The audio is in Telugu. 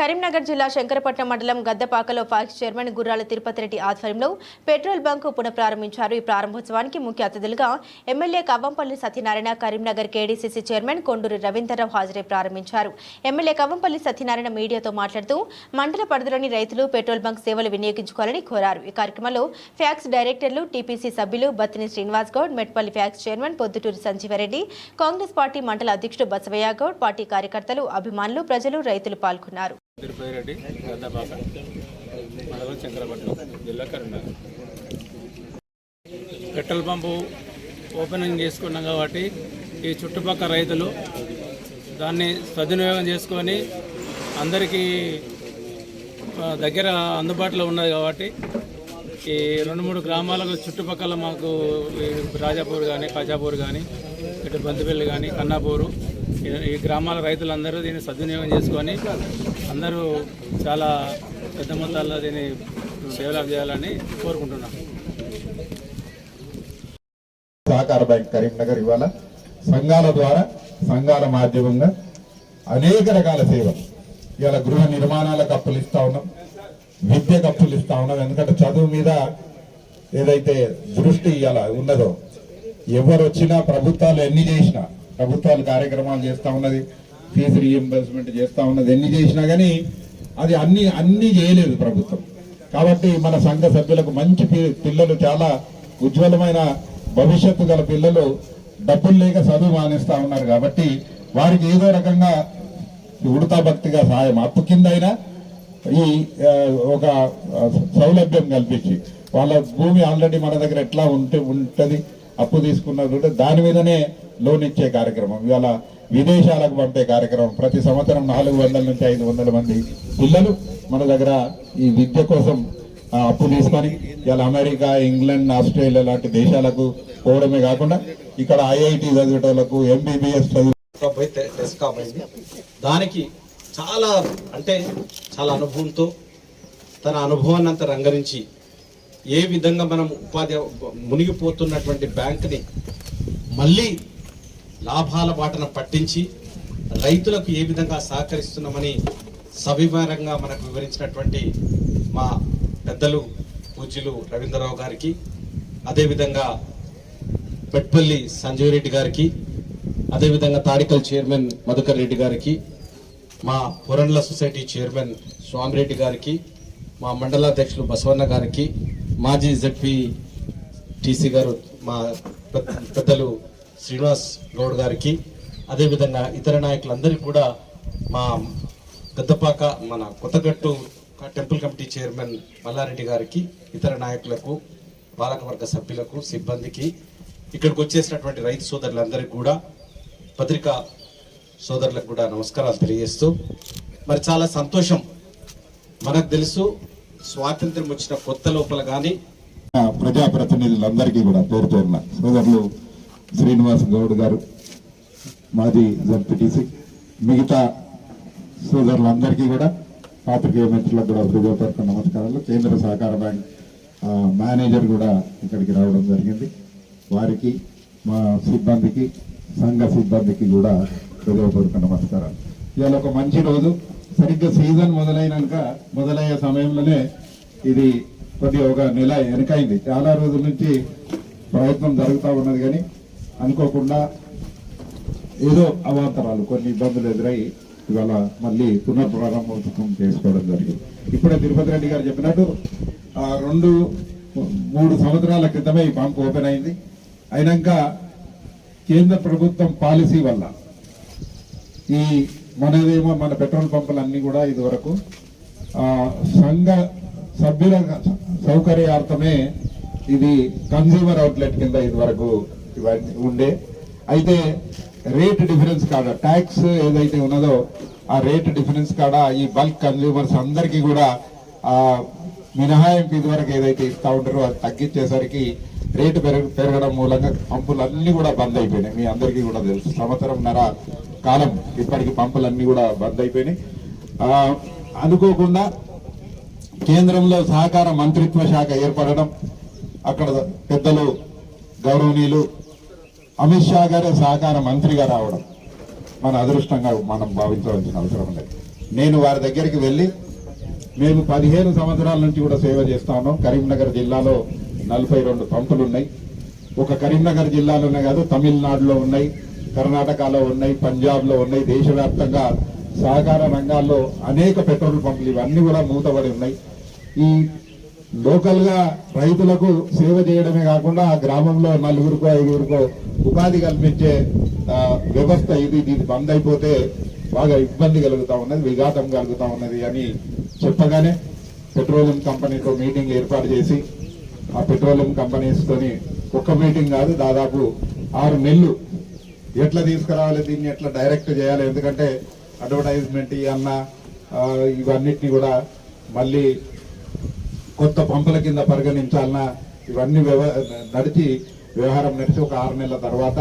కరీంనగర్ జిల్లా శంకరపట్నం మండలం గద్దపాకలో ఫాక్స్ చైర్మన్ గుర్రాల తిరుపతి రెడ్డి ఆధ్వర్యంలో పెట్రోల్ బంక్ పునఃప్రారంభించారు. ఈ ప్రారంభోత్సవానికి ముఖ్య అతిథులుగా MLA Kavvampalli Satyanarayana Karimnagar KDCC chairman Konduri Ravinder Rao హాజరై ప్రారంభించారు. ఎమ్మెల్యే కవ్వంపల్లి సత్యనారాయణ మీడియాతో మాట్లాడుతూ మండల పరిధిలోని రైతులు పెట్రోల్ బంక్ సేవలు వినియోగించుకోవాలని కోరారు. ఈ కార్యక్రమంలో ఫ్యాక్స్ డైరెక్టర్లు టీపీసీ సభ్యులు Battini Srinivas Goud Metpalli PACS chairman Podduturi Sanjeeva Reddy Congress party మండల అధ్యక్షుడు బసవయ్య గౌడ్ పార్టీ కార్యకర్తలు అభిమానులు ప్రజలు రైతులు పాల్గొన్నారు. తిరుపతి రెడ్డి గద్దపాక మండలం చంద్రపట్నం జిల్లా కరీంనగర్. పెట్రోల్ పంపు ఓపెనింగ్ చేసుకున్నాం కాబట్టి ఈ చుట్టుపక్కల రైతులు దాన్ని సద్వినియోగం చేసుకొని అందరికీ దగ్గర అందుబాటులో ఉన్నది కాబట్టి ఈ రెండు మూడు గ్రామాలకు చుట్టుపక్కల మాకు రాజాపూర్ కానీ కాజాపూర్ కానీ ఇటు బంతిపల్లి కానీ కన్నాపూరు ఈ- గ్రామాల రైతులందరూ దీన్ని సద్వినియోగం చేసుకొని అందరూ చాలా పెద్ద మొత్తాల్లో దీన్ని డెవలప్ చేయాలని కోరుకుంటున్నాం. సహకార బ్యాంక్ కరీంనగర్ ఇవాళ సంఘాల ద్వారా సంఘాల మాధ్యమంగా అనేక రకాల సేవలు. ఇవాళ గృహ నిర్మాణాలకు అప్పులు ఇస్తా ఉన్నాం. విద్యకు అప్పులు ఇస్తా ఉన్నాం. ఎందుకంటే చదువు మీద ఏదైతే దృష్టి ఇవాళ ఉన్నదో ఎవరు వచ్చినా ప్రభుత్వాలు ఎన్ని చేసినా ప్రభుత్వాలు కార్యక్రమాలు చేస్తూ ఉన్నది ఫీజు రీఎంబర్స్మెంట్ చేస్తూ ఉన్నది ఎన్ని చేసినా కానీ అది అన్ని అన్ని చేయలేదు ప్రభుత్వం. కాబట్టి మన సంఘ సభ్యులకు మంచి పి- పిల్లలు చాలా ఉజ్వలమైన భవిష్యత్తు గల పిల్లలు డబ్బులు లేక చదువు మానేస్తూ ఉన్నారు కాబట్టి వారికి ఏదో రకంగా ఉడతా భక్తిగా సహాయం అప్పు కింద అయినా ఈ ఒక సౌలభ్యం కల్పించి వాళ్ళ భూమి ఆల్రెడీ మన దగ్గర ఎట్లా ఉంటే ఉంటుంది అప్పు తీసుకున్నది ఉంటే దాని మీదనే లోన్ ఇచ్చే కార్యక్రమం. ఇవాళ విదేశాలకు పంపే కార్యక్రమం. ప్రతి సంవత్సరం నాలుగు వందల నుంచి ఐదు వందల మంది పిల్లలు మన దగ్గర ఈ విద్య కోసం అప్పు తీసుకొని ఇవాళ అమెరికా ఇంగ్లాండ్ ఆస్ట్రేలియా లాంటి దేశాలకు పోవడమే కాకుండా ఇక్కడ ఐఐటి చదివేటోళ్ళకు ఎంబీబీఎస్ చదివి దానికి చాలా అంటే చాలా అనుభవంతో తన అనుభవాన్ని అంతా రంగరించి ఏ విధంగా మనం ఉపాధి మునిగిపోతున్నటువంటి బ్యాంక్ని మళ్ళీ లాభాల బాటన పట్టించి రైతులకు ఏ విధంగా సహకరిస్తున్నామని సవివరంగా మనకు వివరించినటువంటి మా పెద్దలు పూజ్యులు రవీంద్రరావు గారికి అదేవిధంగా పెట్పల్లి సంజయ్ రెడ్డి గారికి అదేవిధంగా తాడికల్ చైర్మన్ మధుకర్ రెడ్డి గారికి మా పురండ్ల సొసైటీ చైర్మన్ స్వామిరెడ్డి గారికి మా మండలాధ్యక్షులు బసవన్న గారికి మాజీ జడ్పీ టీసీ గారు మా పెద్ద- పెద్దలు శ్రీనివాస్ గౌడ్ గారికి అదేవిధంగా ఇతర నాయకులందరికీ కూడా మా గద్దపాక మన Kothagattu temple committee chairman Malla Reddy గారికి ఇతర నాయకులకు పాలకవర్గ సభ్యులకు సిబ్బందికి ఇక్కడికి వచ్చేసినటువంటి రైతు సోదరులందరికీ కూడా పత్రికా సోదరులకు కూడా నమస్కారాలు తెలియజేస్తూ మరి చాలా సంతోషం. మనకు తెలుసు స్వాతంత్రం వచ్చిన కొత్త లోపల కానీ ప్రజాప్రతినిధులందరికీ కూడా పేరు పేరున సోదరులు శ్రీనివాస్ గౌడ్ గారు మాజీ జడ్పీటీసీ మిగతా సోదరులందరికీ కూడా పాత్రికేయ మిత్రులకు కూడా హృదయపూర్వక నమస్కారాలు. కేంద్ర సహకార బ్యాంక్ మేనేజర్ కూడా ఇక్కడికి రావడం జరిగింది. వారికి మా సిబ్బందికి సంఘ సిబ్బందికి కూడా హృదయపూర్వక నమస్కారాలు. ఇవాళ ఒక మంచి రోజు. సరిగ్గా సీజన్ మొదలైనాక మొదలయ్యే సమయంలోనే ఇది కొద్దిగా ఒక నెల వెనకైంది. చాలా రోజుల నుంచి ప్రయత్నం జరుగుతూ ఉన్నది కానీ అనుకోకుండా ఏదో అవాంతరాలు కొన్ని ఇబ్బందులు ఎదురై ఇవాళ మళ్ళీ పునఃప్రారంభోత్సవం చేసుకోవడం జరిగింది. ఇప్పుడే తిరుపతి రెడ్డి గారు చెప్పినట్టు ఆ, రెండు మూడు సంవత్సరాల క్రితమే ఈ పంప్ ఓపెన్ అయింది. అయినాక కేంద్ర ప్రభుత్వం పాలసీ వల్ల ఈ మనదేమో మన పెట్రోల్ పంపులన్నీ కూడా ఇదివరకు సంఘ సభ్యుల సౌకర్యార్థమే ఇది కన్జ్యూమర్ అవుట్లెట్ కింద ఇదివరకు ఇవన్నీ ఉండే. అయితే రేట్ డిఫరెన్స్ కాడ ట్యాక్స్ ఏదైతే ఉన్నదో ఆ రేట్ డిఫరెన్స్ కాడ ఈ బల్క్ కన్జ్యూమర్స్ అందరికీ కూడా ఆ మినహాయింపు ఇదివరకు ఏదైతే ఇస్తూ ఉంటారో అది తగ్గించేసరికి రేటు పెరగ పెరగడం మూలంగా పంపులు అన్నీ కూడా బంద్ అయిపోయినాయి. మీ అందరికీ కూడా తెలుసు. సంవత్సరంన్నర కాలం ఇప్పటికి పంపులన్నీ కూడా బంద్ అయిపోయినాయి అనుకోకుండా కేంద్రంలో సహకార మంత్రిత్వ శాఖ ఏర్పడడం అక్కడ పెద్దలు గౌరవనీయులు అమిత్ షా గారే సహకార మంత్రిగా రావడం మన అదృష్టంగా మనం భావించవలసిన అవసరం లేదు నేను వారి దగ్గరికి వెళ్ళి మేము పదిహేను సంవత్సరాల నుంచి కూడా సేవ చేస్తా ఉన్నాం. కరీంనగర్ జిల్లాలో నలభై రెండు పంపులు ఉన్నాయి ఒక కరీంనగర్ జిల్లాలోనే కాదు తమిళనాడులో ఉన్నాయి. కర్ణాటకలో ఉన్నాయి పంజాబ్లో ఉన్నాయి దేశవ్యాప్తంగా సహకార రంగాల్లో అనేక పెట్రోల్ పంపులు ఇవన్నీ కూడా మూతబడి ఉన్నాయి. ఈ లోకల్గా రైతులకు సేవ చేయడమే కాకుండా ఆ గ్రామంలో నలుగురికో ఐదుగురికో ఉపాధి కల్పించే వ్యవస్థ ఇది ఇది బంద్ అయిపోతే బాగా ఇబ్బంది కలుగుతా ఉన్నది విఘాతం కలుగుతా ఉన్నది అని చెప్పగానే పెట్రోలియం కంపెనీతో మీటింగ్ ఏర్పాటు చేసి ఆ పెట్రోలియం కంపెనీస్ తోని ఒక్క మీటింగ్ కాదు దాదాపు ఆరు నెలలు ఎట్లా తీసుకురావాలి దీన్ని ఎట్లా డైరెక్ట్ చేయాలి? ఎందుకంటే అడ్వర్టైజ్మెంట్ అన్న ఇవన్నిటిని కూడా మళ్ళీ కొత్త పంపుల కింద పరిగణించాలన్నా ఇవన్నీ వ్యవ నడిచి వ్యవహారం నడిచి ఒక ఆరు నెలల తర్వాత